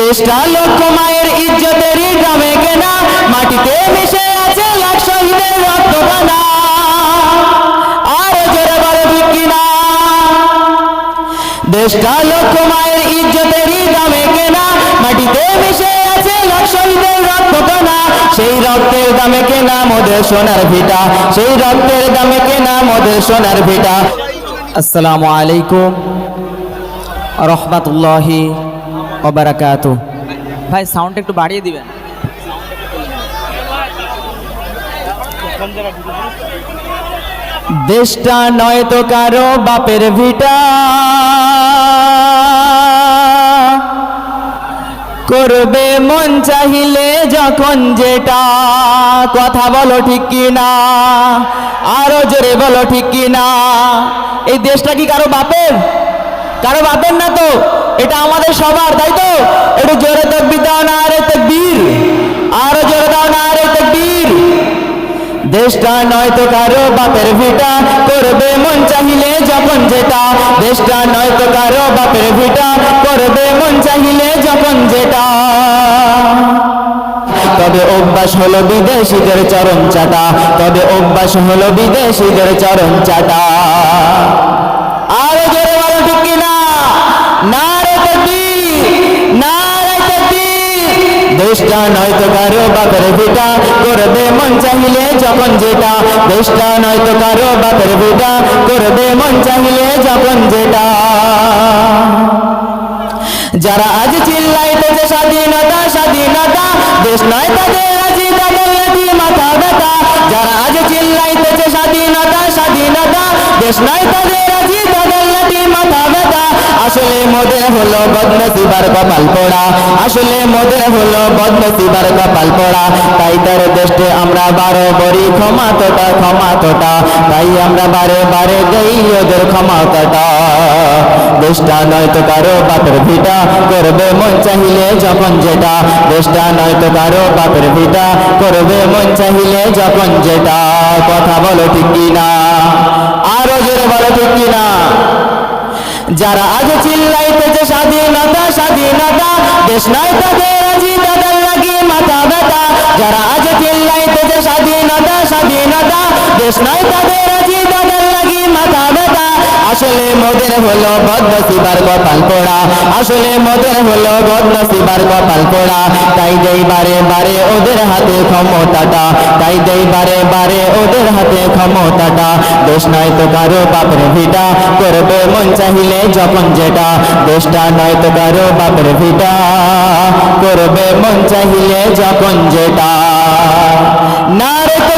দেশটা লক্ষ মায়ের ইজ্জতেরই গ্রামে কেনা, মাটিতে মিশে আছে লাখ শহীদের রক্ত কানা আর জোরে বলে ঠিক কিনা দেশটা লক্ষ মায়ের ইজ্জতেরই দামে কেনা, মাটিতে মিশে আছে লাখ শহীদের রক্ত কানা সেই রক্তের দামে কেনা মোদের সোনার ভিটা, সেই রক্তের দামে কেনা মোদের সোনার ভিটা। আসসালামু আলাইকুম। রহমাতুল্লাহি ভাই সাউন্ড একটু বাড়িয়ে দিবেন। দেশটা নয় তো কারও বাপের ভিটা। করবে মন চাহিলে যখন যেটা। কথা বলো ঠিক কি না আরও জোরে বলো ঠিক কি না এই দেশটা কি কারও বাপের? কারও বাপের না তো? এটা আমাদের সবার, তাই তো? একটু জোরে তকবির দাও না, আরে তকবীর। আরও জোরে দাও না, আরে তকবীর। দেশটা নয় তো কারও বাপের ভিটা, করবে মন চাহিলে যখন যেটা। দেশটা নয় তো কারও বাপের ভিটা, করবে মন চাহিলে যখন যেটা। তবে অভ্যাস হলো বিদেশিদের চরণ চাটা তবে অভ্যাস হলো বিদেশিদের চরণ চাটা দেশটা নয় তো কারও বাপের ভিটা করবে মন চাহিলে যখন যেটা। দেশটা নয় তো কারও বাপের ভিটা করবে মন চাহিলে যখন যেটা। যারা আজ চিল্লাইতেছে স্বাধীনতা স্বাধীনতা, দেশ নয় তাদের আজি তাদের মাথা ব্যথা। যারা আজ চিল্লাইতেছে স্বাধীনতা স্বাধীনতা, দেশ নয় তাদের আজি হলো বদনসিবার কপাল পোড়া। আসলে মোদের হলো বদনসিবার কপাল পোড়া। তাই তার দেশে আমরা বারো বড়ি ক্ষমা তোটা ক্ষমা তোটা। তাই আমরা বারে বারে দেই ওদের ক্ষমা তোটা। দেশটা নয় তো কারও বাপের ভিটা, করবে মন চাহিলে যখন যেটা। দেশটা নয় তো কারও বাপের ভিটা, করবে মন চাহিলে যখন যেটা। কথা বলো ঠিক কিনা? আরও জোরে বলো ঠিক কিনা? যারা আজ চিল্লাইতেছে স্বাধীনতা স্বাধীনতা, দেশ নয় তাদের আজি তাদের লাগি মাথা ব্যথা। যারা আজ চিল্লাইতেছে স্বাধীনতা স্বাধীনতা, দেশ নয় তাদের আজি তাদের লাগি মাথা ব্যথা। আসলে মোদের হলো বদনসিবার কপাল পোড়া। আসলে মোদের হলো বদনসিবার কপাল পোড়া। তাই দেই বারে বারে ওদের হাতে ক্ষমতাটা, তাই দেই বারে বারে ওদের হাতে ক্ষমতাটা, দেশ নয় তো কারও বাপের ভিটা। चाहिए जपन जेटा देशटा नय तो करो बापर भिटा। करबे मन चाहिले जपन जेटा नारे तो